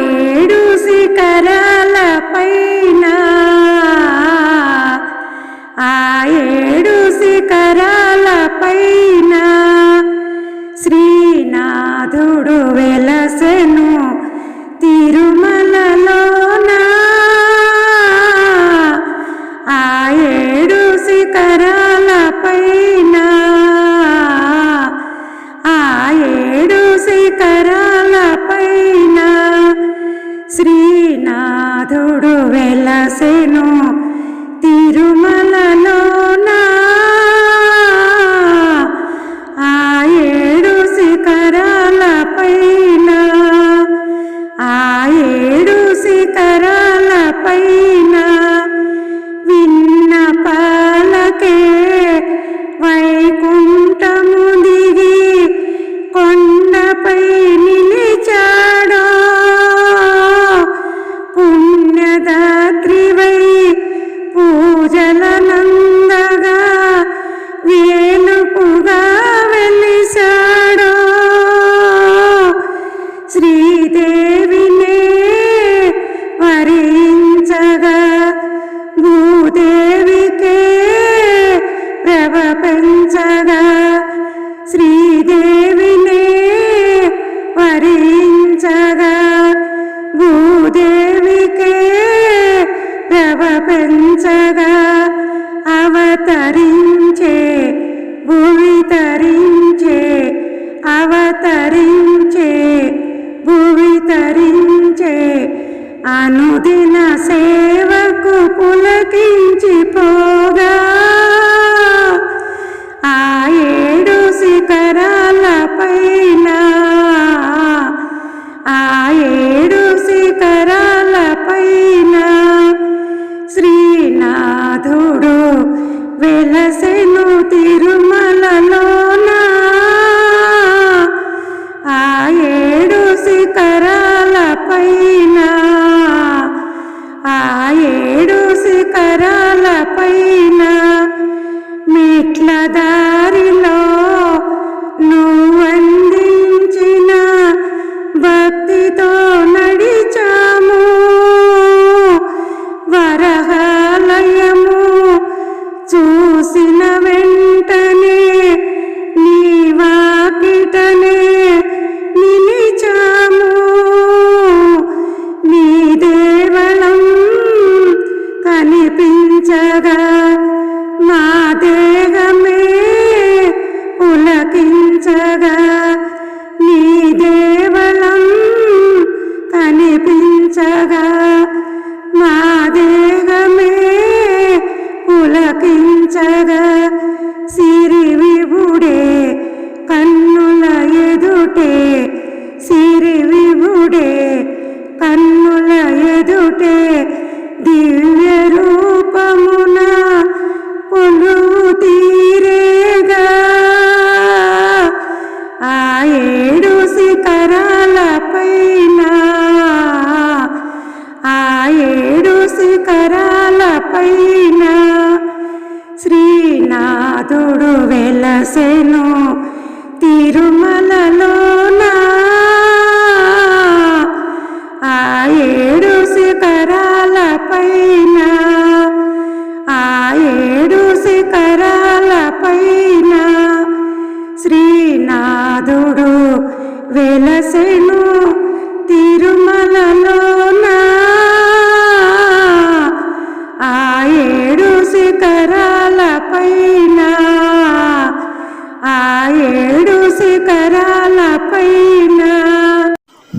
ఏడు శిఖరాల పైన? ఆ ఏడు శిఖరాల పైన శ్రీనాథుడు వెలసెను తిరుమల అనుదిన సేవకు పుల కనిపించగా మా దేహమే పులకించగా నీ దేవలం కనిపించగా మా దేహమే పులకించగా సిరి విభుడే కన్నుల ఎదుటే ఏడు శిఖరాల పైన శ్రీనాథుడు వెలసెను తిరుమలలోన. ఆ ఏడు శిఖరాల పైన ఆ ఏడు శిఖరాల పైన శ్రీనాథుడు వెలసెను